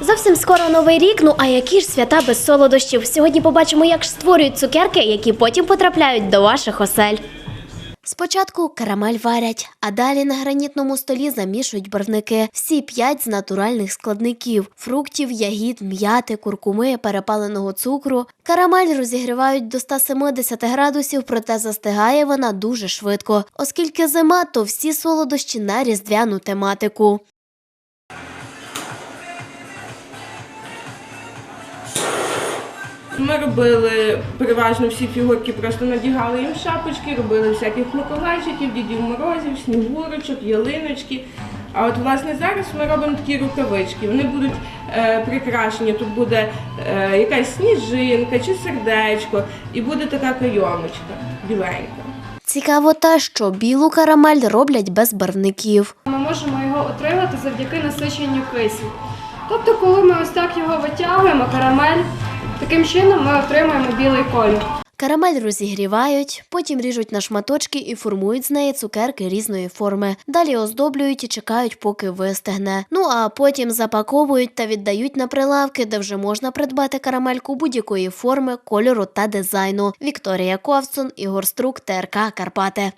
Зовсім скоро новий рік. Ну а які ж свята без солодощів? Сьогодні побачимо, як створюють цукерки, які потім потрапляють до ваших осель. Спочатку карамель варять, а далі на гранітному столі замішують барвники. Всі п'ять з натуральних складників: фруктів, ягід, м'яти, куркуми, перепаленого цукру. Карамель розігрівають до 170 градусів, проте застигає вона дуже швидко. Оскільки зима, то всі солодощі на різдвяну тематику. Ми робили переважно всі фігурки, просто надягали їм шапочки, робили всяких миколайчиків, дідів морозів, снігурочок, ялиночки. А от власне зараз ми робимо такі рукавички. Вони будуть е, прикрашені. Тут буде е, якась сніжинка чи сердечко, і буде така кайомочка біленька. Цікаво те, що білу карамель роблять без барвників. Ми можемо його отримати завдяки насиченню кисню. Тобто, коли ми ось так його витягуємо, карамель, таким чином ми отримуємо білий колір. Карамель розігрівають, потім ріжуть на шматочки і формують з неї цукерки різної форми. Далі оздоблюють і чекають, поки вистигне. Ну а потім запаковують та віддають на прилавки, де вже можна придбати карамельку будь-якої форми, кольору та дизайну. Вікторія Ковцун, Ігор Струк, ТРК Карпати.